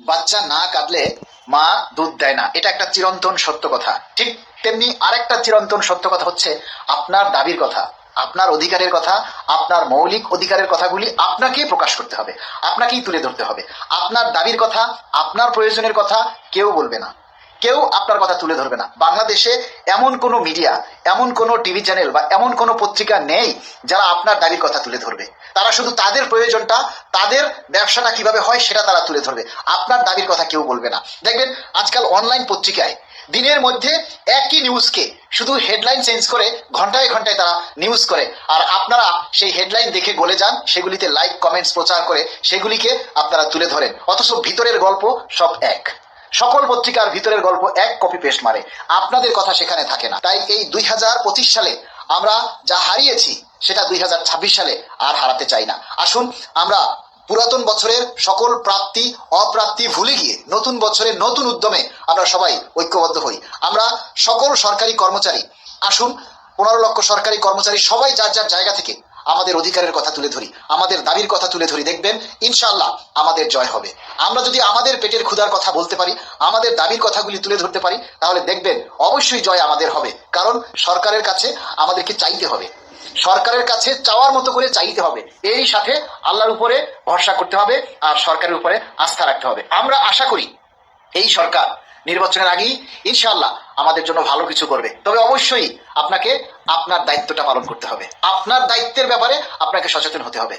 বাচ্চা না কাঁদলে মা দুধ দেয় না। এটা একটা চিরন্তন সত্য কথা। ঠিক তেমনি আরেকটা চিরন্তন সত্য কথা হচ্ছে আপনার দাবির কথা, আপনার অধিকারের কথা, আপনার মৌলিক অধিকারের কথাগুলি আপনাকেই প্রকাশ করতে হবে, আপনাকেই তুলে ধরতে হবে। আপনার দাবির কথা, আপনার প্রয়োজনের কথা কেউ বলবে না। কেউ আপনার কথা তুলে ধরবে না। বাংলাদেশে এমন কোনো মিডিয়া, এমন কোনো টিভি চ্যানেল বা এমন কোনো পত্রিকা নেই যারা আপনার দাবির কথা তুলে ধরবে। তারা শুধু তাদের প্রয়োজনটা, তাদের ব্যবসাটা কীভাবে হয় সেটা তারা তুলে ধরবে। আপনার দাবির কথা কেউ বলবে না। দেখবেন, আজকাল অনলাইন পত্রিকায় দিনের মধ্যে একই নিউজকে শুধু হেডলাইন চেঞ্জ করে ঘন্টায় ঘন্টায় তারা নিউজ করে। আর আপনারা সেই হেডলাইন দেখে গলে যান, সেগুলিতে লাইক কমেন্টস প্রচার করে সেগুলিকে আপনারা তুলে ধরেন। অথচ ভিতরের গল্প সব এক। সকল পত্রিকার ভিতরের গল্প এক কপি পেস্ট মারে। আপনাদের কথা সেখানে থাকে না। তাই এই দুই হাজার পঁচিশ সালে আমরা যা হারিয়েছি, সেটা দুই হাজার ছাব্বিশ সালে আর হারাতে চাই না। আসুন, আমরা পুরাতন বছরের সকল প্রাপ্তি, অপ্রাপ্তি ভুলে গিয়ে নতুন বছরের নতুন উদ্যমে আমরা সবাই ঐক্যবদ্ধ হই। আমরা সকল সরকারি কর্মচারী, আসুন, পনেরো লক্ষ সরকারি কর্মচারী সবাই যার যার জায়গা থেকে আমাদের অধিকারের কথা তুলে ধরি, আমাদের দাবির কথা তুলে ধরি, দেখবেন ইনশাআল্লাহ আমাদের জয় হবে। আমরা যদি আমাদের পেটের ক্ষুধার কথা বলতে পারি, আমাদের দাবির কথাগুলি তুলে ধরতে পারি, তাহলে দেখবেন অবশ্যই জয় আমাদের হবে। কারণ সরকারের কাছে আমাদেরকে চাইতে হবে। সরকারের কাছে চাওয়ার মতো করে চাইতে হবে। এই সাথে আল্লাহর উপরে ভরসা করতে হবে আর সরকারের উপরে আস্থা রাখতে হবে। আমরা আশা করি এই সরকার নির্বাচনের আগেই ইনশাআল্লাহ আমাদের জন্য ভালো কিছু করবে। তবে অবশ্যই আপনাকে আপনার দায়িত্বটা পালন করতে হবে। আপনার দায়িত্বের ব্যাপারে আপনাকে সচেতন হতে হবে।